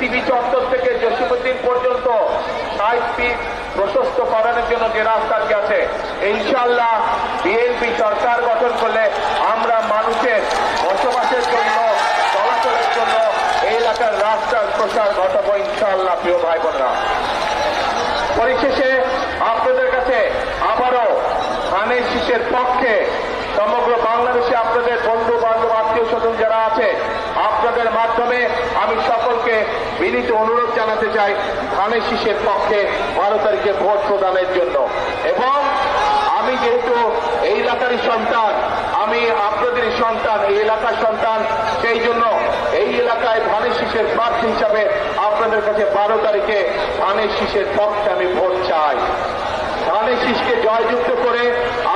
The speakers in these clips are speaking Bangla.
বিসিবি চত্বর থেকে জসিমুদ্দিন পর্যন্ত ফিট প্রশস্ত করানোর জন্য যে রাস্তাটি আছে ইনশাল্লাহ বিএনপি সরকার গঠন করলে আমরা মানুষের বসবাসের জন্য, চলাচলের জন্য এই এলাকার রাস্তার প্রসার ঘটাবো ইনশাল্লাহ প্রিয় ভাই বোনরা পরিশেষে আপনাদের কাছে আবারও ধানের শীষের পক্ষে সমগ্র বাংলাদেশে আপনাদের বন্ধু বান্ধব আত্মীয় স্বজন যারা আছে আপনাদের মাধ্যমে আমি সকলকে বিনীত অনুরোধ জানাতে চাই ধানের শীষের পক্ষে বারো তারিখে ভোট প্রদানের জন্য। এবং আমি যেহেতু এই এলাকারই সন্তান, আমি আপনাদেরই সন্তান, এই এলাকার সন্তান, সেই জন্য এই এলাকায় ধানের শীষের প্রার্থী হিসাবে আপনাদের কাছে বারো তারিখে ধানের শীষের পক্ষে আমি ভোট চাই। ধানের শীষকে জয়যুক্ত করে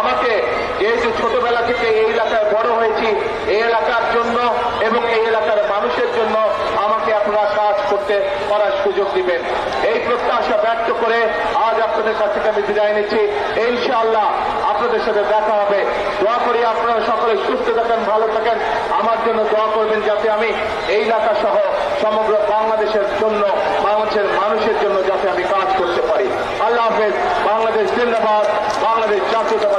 আমাকে যেহেতু ছোটবেলা থেকে এই এলাকায় বড় হয়েছি এই এলাকার জন্য এবং এই এলাকার মানুষের জন্য আমাকে আপনারা কাজ করতে করার সুযোগ দিবেন। এই প্রত্যাশা ব্যক্ত করে আজ আপনাদের কাছ থেকে আমি বিদায় নিচ্ছি। ইনশাআল্লাহ আপনাদের সাথে দেখা হবে। দোয়া করি আপনারা সকলে সুস্থ থাকেন, ভালো থাকেন। আমার জন্য দোয়া করবেন যাতে আমি এই এলাকা সহ সমগ্র বাংলাদেশের জন্য, বাংলাদেশের মানুষের জন্য যাতে আমি কাজ করতে পারি। আল্লাহ হাফেজ। বাংলাদেশ জিন্দাবাদ। বাংলাদেশ জাতীয়তাবাদী